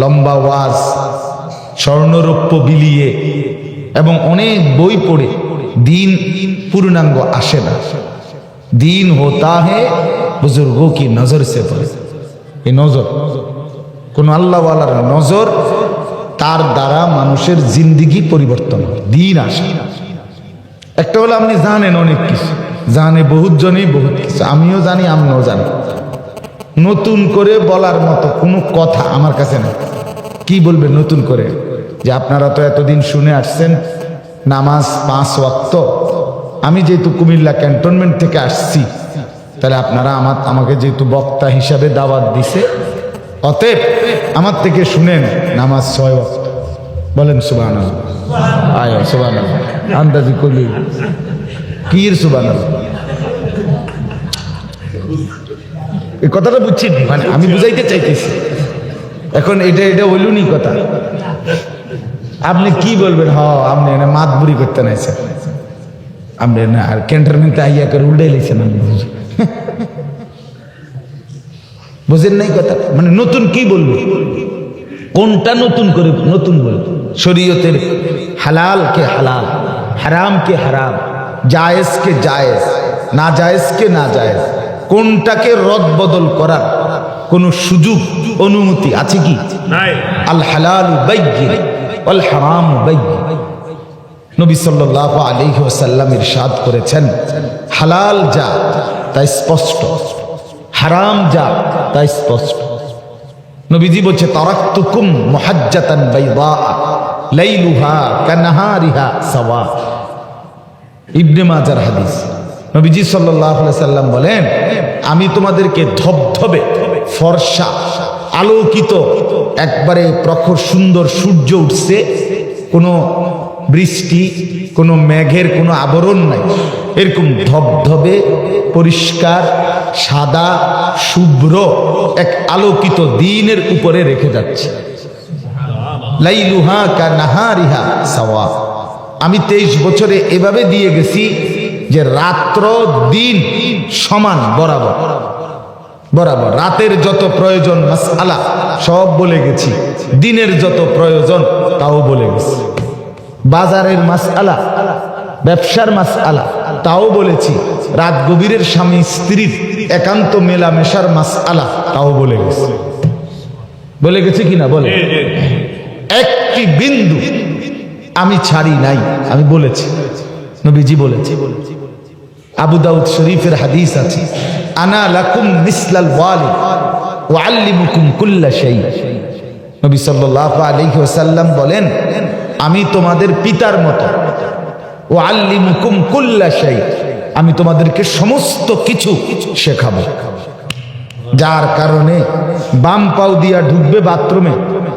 লম্বা ওয়াজ, স্বর্ণরৌপ্য বিলিয়ে এবং অনেক বই পড়ে, দিন পূর্ণাঙ্গ আসে না। দিন হোতা হে বুজুর্গো কি নজর সে পড়ে? এই নজর, কোন আল্লাহওয়ালার নজর, তার দ্বারা মানুষের জিন্দিগি পরিবর্তন হয়, দিন আসে একটা হলো আপনি জানেন অনেক কিছু, জানে বহুত জনেই বহুত কিছু, আমিও জানি আমিও জানি। নতুন করে বলার মতো কোনো কথা আমার কাছে নেই। কি বলবে নতুন করে? যে আপনারা তো এতদিন শুনে আসছেন নামাজ পাঁচ ওয়াক্ত। আমি যেহেতু কুমিল্লা ক্যান্টনমেন্ট থেকে আসছি তাহলে আপনারা আমার আমাকে যেহেতু বক্তা হিসাবে দাওয়াত দিছে অতএব আমার থেকে শুনেন নামাজ ছয় ওয়াক্ত। বলেন সুবান আয় সুবান আন্দাজি করলি কির সুবান এই কথাটা বুঝছি মানে আমি বুঝাইতে চাইতেছি। এখন এটা এটা হইলুনি কথা? আপনি কি বলবেন? হ, আপনি এনে মাত বুড়ি করতে নাইছেন আপনি না আর ক্যান্টনমেন্টে আইয়া করে উল্টে লাইছেন আপনি। বুঝেন নাই কথা? মানে নতুন কি বলব? কোনটা নতুন করে নতুন বলব? শরীয়তের হালাল কে হালাল, হারাম কে হারাম, জায়েজ কে জায়েজ না জায়েজ কে না জায়েজ কোনটাকে রদ বদল করার কোনো সুযোগ অনুমতি আছে কি? আল হালাল ওয়াল হারাম নবী সাল্লাল্লাহু আলাইহি ওয়াসাল্লাম ইরশাদ করেছেন হালাল যা তা স্পষ্ট। হারাম যা তা স্পষ্ট। নবীজি বলছে তারাক্তুকুম মুহাজ্জাতান বাইদা লাইলুহা কানাহারিহা সাওয়া। ইবনে মাজার হাদিস। নবীজি সাল্লাম বলেন, আমি তোমাদেরকে ধবধবে, ফর্সা, আলোকিত, একবারে প্রখর সুন্দর সূর্য উঠছে। কোনো বৃষ্টি, কোনো মেঘের কোনো আবরণ নাই। এরকম ধবধবে, পরিষ্কার, সাদা, শুভ্র এক আলোকিত দিনের উপরে রেখে যাচ্ছে। সাওয়া। আমি তেইশ বছরে এভাবে দিয়ে গেছি যে রাত্র দিন সমান বরাবর। বরাবর। রাতের যত প্রয়োজন মাসআলা সব বলে গেছি। দিনের যত প্রয়োজন তাও বলে গেছি। বাজারের মাসআলা ব্যবসার মাসআলা তাও বলেছি। রাত গভীরের স্বামী স্ত্রীর একান্ত মেলামেশার মাসআলা তাও বলে গেছি। বলে গেছি কিনা বলে। একটি বিন্দু আমি ছাড়ি নাই আমি বলেছি। নবীজি বলেছি বলেছি। আবু দাউদ শরীফের হাদিস আছে আনা লাকুম মিসলাল ওয়ালি ওয়াল্লিমুকুম কুল্লা শাই নবী সাল্লাল্লাহু আলাইহি ওয়াসাল্লাম বলেন আমি তোমাদের পিতার মতো। ওয়াল্লিমুকুম কুল্লা শাই আমি তোমাদেরকে সমস্ত কিছু শেখাবো। যার কারণে বাম পাও দিয়া ঢুকবে বাথরুমে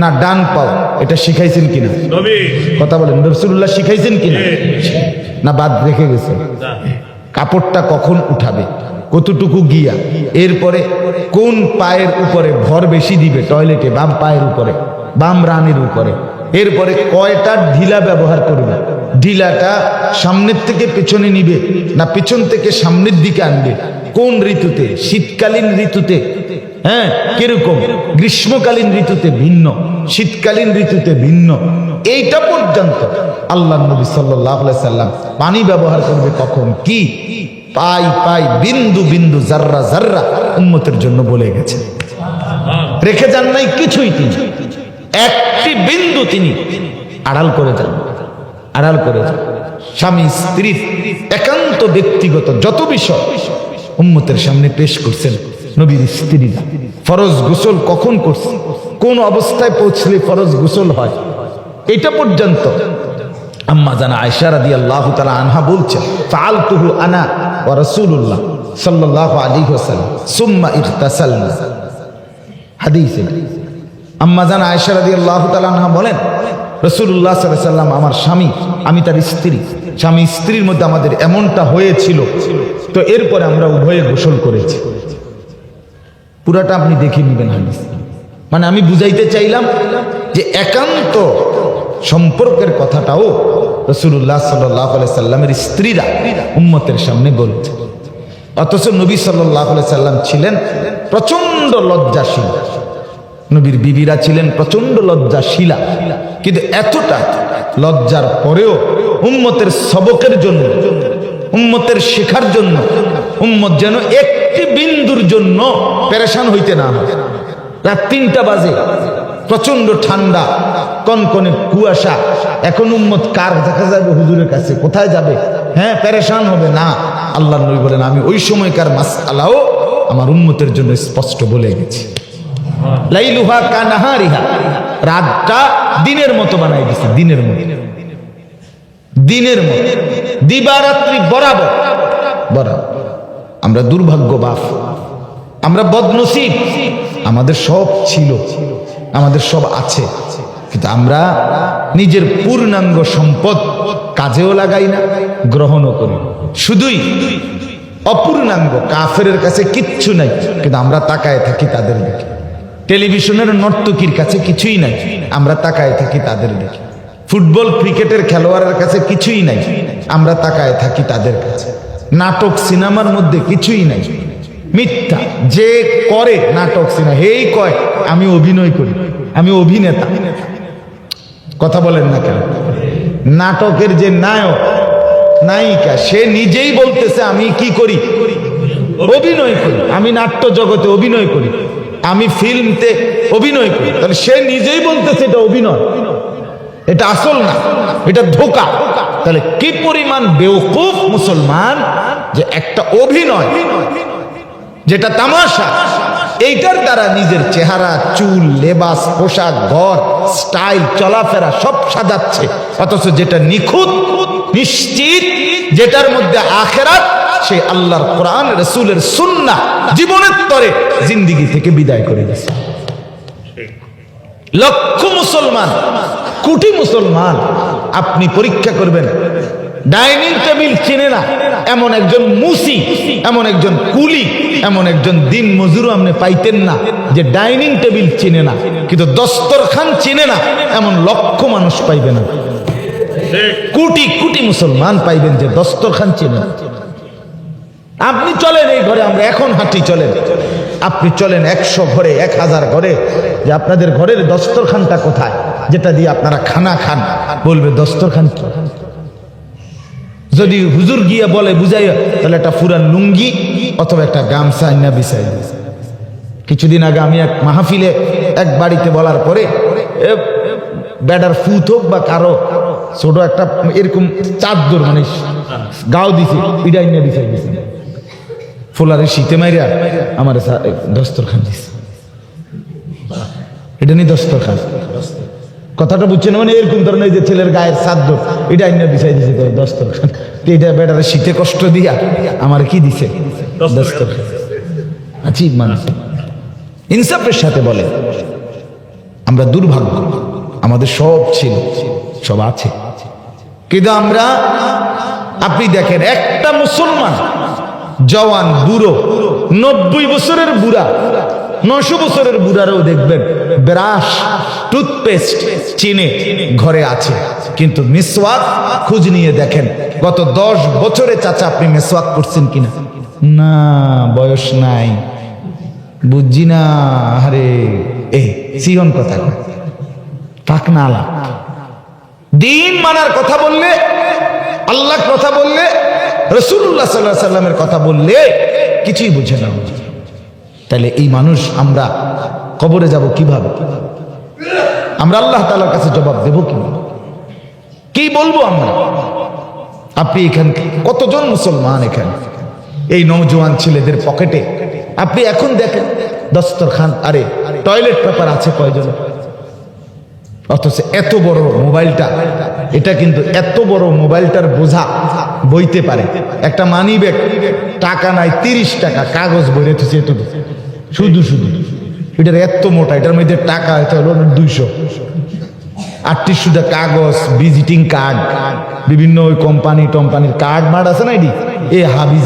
না ডান পাও এটা শিখাইছেন কিনা? কথা বলেন রসুল্লাহ শিখাইছেন কিনা? না বাদ রেখে গেছে। কাপড়টা কখন উঠাবে? কতটুকু গিয়া? এরপরে কোন পায়ের উপরে ভর বেশি দিবে? টয়লেটে, বাম পায়ের উপরে, বাম রানের উপরে। এরপরে কয়টা ঢিলা ব্যবহার করবে? ঢিলাটা সামনের থেকে পেছনে নিবে না পেছন থেকে সামনের দিকে আনবে? কোন ঋতুতে? শীতকালীন ঋতুতে? হ্যাঁ কীরকম? গ্রীষ্মকালীন ঋতুতে ভিন্ন, শীতকালীন ঋতুতে ভিন্ন। এইটা পর্যন্ত আল্লাহ নবী সাল্লাম পানি ব্যবহার করবে কখন? কি? পাই পাই, বিন্দু বিন্দু জাররা জাররা উন্মতের জন্য বলে গেছে। রেখে যান নাই কিছুই তিনি। একটি বিন্দু তিনি আড়াল করে যান, আড়াল করে যান। স্বামী স্ত্রীর একান্ত ব্যক্তিগত যত বিষয় উম্মতের সামনে পেশ করছেন নবীর স্ত্রীরা। ফরজ গোসল কখন করছে? কোন অবস্থায় পৌঁছলে ফরজ গোসল হয়? এটা পর্যন্ত। আম্মা জানা আয়সা রাদি আল্লাহ তালা আনহা বলছেন ফালতুহু আনা ও রসুল্লাহ সাল্লাহ আলী হোসাল সুম্মা ইখতাসালনা। হাদিস। আম্মা জান আয়সা রাদি আল্লাহ তালাহা বলেন রসুল্লাহ সাল্লাম আমার স্বামী, আমি তার স্ত্রী। স্বামী স্ত্রীর মধ্যে আমাদের এমনটা হয়েছিল, তো এরপরে আমরা উভয়ে গোসল করেছি। পুরাটা আপনি দেখে নেবেন হাদিস। মানে আমি বুঝাইতে চাইলাম যে একান্ত সম্পর্কের কথাটাও রসুল্লাহ সাল্লাহ সাল্লামের স্ত্রীরা উম্মতের সামনে বলছে। অথচ নবী সাল্লাহ সাল্লাম ছিলেন প্রচণ্ড লজ্জাশীল। নবীর বিবিরা ছিলেন প্রচণ্ড লজ্জাশীলা। কিন্তু এতটা লজ্জার পরেও উম্মতের সবকের জন্য, উম্মতের শেখার জন্য, উম্মত যেন একটি বিন্দুর জন্য পেরেশান হইতে না রাত তিনটা বাজে। প্রচণ্ড ঠান্ডা, কনকনে কুয়াশা। এখন উম্মত কার দেখা যাবে হুজুরের কাছে? কোথায় যাবে? হ্যাঁ প্যারেশান হবে। না আল্লাহ নবী বলেন, আমি ওই সময়কার মাস আলাও আমার উন্মতের জন্য স্পষ্ট বলে গেছি লাইলুহা কানাহারিহা রাতটা দিনের মতো বানাই দিছে, দিনের মতো। দিনের মতো। দিবারাত্রি বরাবর। বরাবর। আমরা দুর্ভাগ্য বাপ। আমরা বদনসিব। আমাদের সব ছিল। আমাদের সব আছে। কিন্তু আমরা নিজের পূর্ণাঙ্গ সম্পদ কাজেও লাগাই না, গ্রহণও করি শুধুই অপূর্ণাঙ্গ কাফের কাছে কিচ্ছু নাই, কিন্তু আমরা তাকায় থাকি তাদের দিকে। টেলিভিশনের নর্তকীর কাছে কিছুই নাই, আমরা তাকায় থাকি তাদের দিকে। ফুটবল, ক্রিকেটের খেলোয়াড়ের কাছে কিছুই নাই, আমরা তাকায় থাকি তাদের কাছে। নাটক, সিনেমার মধ্যে কিছুই নাই। মিথ্যা, যে করে নাটক সিনেমা, হেই কয়, আমি অভিনয় করি, আমি অভিনেতা। কথা বলেন না কেন? নাটকের যে নায়ক, নায়িকা, সে নিজেই বলতেছে, আমি কি করি? অভিনয় করি। আমি নাট্য জগতে অভিনয় করি। আমি ফিল্মতে অভিনয় করি। তাহলে সে নিজেই বলতেছে, এটা অভিনয়। এটা আসল না, এটা ধোকা। তাহলে কি পরিমাণ বেউকুফ মুসলমান যে একটা অভিনয় যেটা তামাশা, এইটার দ্বারা নিজের চেহারা, চুল, লেবাস, পোশাক, ঘর, স্টাইল, চলাফেরা সব সাজাচ্ছে। অথচ যেটা নিখুঁত, নিশ্চিত, যেটার মধ্যে আখেরাত, সে আল্লাহর কোরআন, রসুলের সুন্না জীবনের তরে জিন্দিগি থেকে বিদায় করে দিয়েছে লক্ষ মুসলমান, কোটি মুসলমান আপনি পরীক্ষা করবেন ডাইনিং টেবিল চেনে না। এমন একজন মুসি, এমন একজন কুলি, এমন একজন দিন মজুরও আপনি পাইতেন না যে ডাইনিং টেবিল চেনে না। কিন্তু দস্তরখান চেনে না, এমন লক্ষ মানুষ পাইবে না। কোটি কোটি মুসলমান পাইবেন যে দস্তরখান চেনে না। আপনি চলেন এই ঘরে, আমরা এখন হাঁটি, চলেন। আপনি চলেন একশো ঘরে, এক হাজার ঘরে, যে আপনাদের ঘরের দস্তরখানটা কোথায়? যেটা দিয়ে আপনারা খানা খান। বলবে, দস্তরখান কি? যদি হুজুর গিয়া বলে বুঝাই তাহলে একটা ফুরান লুঙ্গি অথবা একটা গামছা আইনা দিবে। কিছুদিন আগে আমি এক মাহফিলে এক বাড়িতে বলার পরে এ, বেডার ফুত হোক বা কারও ছোট একটা এরকম চাদর মানে গাও দিছে পিডাই নিয়ে বিছাই দিছে। ফোলারে শীতে মাইরা আমার দস্তরখান দিছে। এটা নিয়ে দস্তরখান। কথাটা বুঝছেন? মানে এরকম ধরনের যে ছেলের গায়ের সাদ্য এটা আইনা বিষয় দিছে দস্তরখান তো এটা বেটারে শীতে কষ্ট দিয়া আমার কি দিছে? দস্তরখান মানুষ ইনসাফের সাথে বলে আমরা দুর্ভাগ্য আমাদের সব ছিল সব আছে। কিন্তু আমরা আপনি দেখেন একটা মুসলমান জওয়ান বুড়ো নব্বই বছরের বুড়া নশো বছরের বুড়ারও দেখবেন ব্রাশ টুথপেস্ট চিনে ঘরে আছে। কিন্তু মিসওয়াক খুঁজ নিয়ে দেখেন, গত দশ বছরে চাচা আপনি মিসওয়াক করছেন কিনা? না, বয়স নাই। বুঝছি না, আরে এ সিহন কথা। পাক না আলা। দিন মানার কথা বললে আল্লাহ কথা বললে রসুল্লাহ সাল্লাহ সাল্লামের কথা বললে কিছুই বুঝে না। তাহলে এই মানুষ আমরা কবরে যাব কীভাবে? আমরা আল্লাহ তালার কাছে জবাব দেব কীভাবে কি বলব আমরা? আপনি এখানে কতজন মুসলমান এখানে? এই নৌজওয়ান ছেলেদের পকেটে। আপনি এখন দেখেন, দস্তরখান, আরে, টয়লেট পেপার আছে কয়জন? অথচ এত বড় মোবাইলটা, এটা কিন্তু এত বড় মোবাইলটার বোঝা বইতে পারে। একটা মানি ব্যাগ টাকা নাই, তিরিশ টাকা, কাগজ বই এতটুকু শুধু শুধু। এটার এত মোটা, এটার মধ্যে টাকা হয়তো হলো দুইশো। আটটি শুধু কাগজ, ভিজিটিং কার্ড, বিভিন্ন ওই কোম্পানি টম্পানির কার্ড মার্ড আছে না এটি? এ হাবি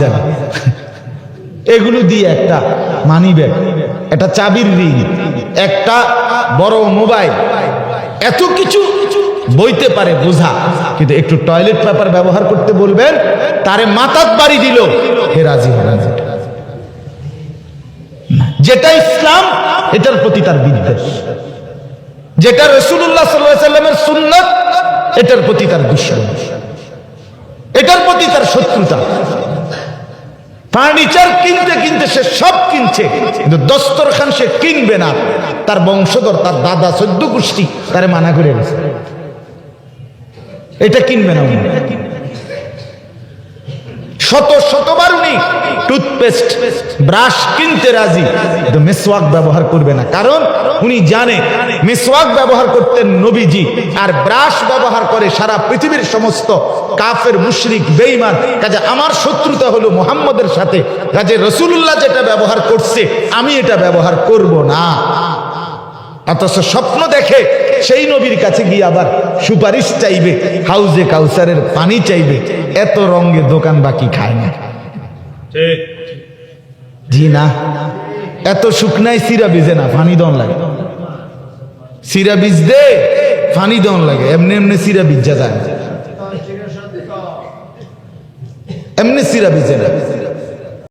এগুলো দিয়ে একটা মানি ব্যাগ, একটা চাবির রিং, একটা বড় মোবাইল, এত কিছু বইতে পারে, বোঝা। কিন্তু একটু টয়লেট পেপার ব্যবহার করতে বলবেন, তারে মাতাত বাড়ি দিল, হে রাজি হবে যেটা ইসলাম, এটার প্রতি তার বিদ্বেষ। যেটা রসুল্লাহ সাল্লামের সুন্নত, এটার প্রতি তার দুশ্মন। এটার প্রতি তার শত্রুতা। ফার্নিচার কিনতে কিনতে সে সব কিনছে, কিন্তু দস্তরখান সে কিনবে না। তার বংশধর, তার দাদা, সদ্য গোষ্ঠী, তারে মানা করে গেছে এটা কিনবে না শত, শতবার উনি টুথপেস্ট ব্রাশ কিনতে রাজি। কিন্তু মেসওয়াক ব্যবহার করবে না। কারণ উনি জানে মেসওয়াক ব্যবহার করতেন নবীজি, আর ব্রাশ ব্যবহার করে সারা পৃথিবীর সমস্ত কাফের, মুশরিক, বেঈমান, কাজে আমার শত্রুতা হলো মুহাম্মদের সাথে। কাজে রসুল্লাহ যেটা ব্যবহার করছে, আমি এটা ব্যবহার করব না। অথচ স্বপ্ন দেখে সেই নবীর কাছে গিয়ে আবার সুপারিশ চাইবে, হাউজে কাউসারের পানি চাইবে, এত রঙে দোকান বাকি খায় না। জি না এত শুকনায় সিরা ভিজে না পানি দন লাগে। সিরা বিজ দে পানি দন লাগে, এমনি এমনি সিরা বীজা যায়। এমনি সিরা ভিজে না।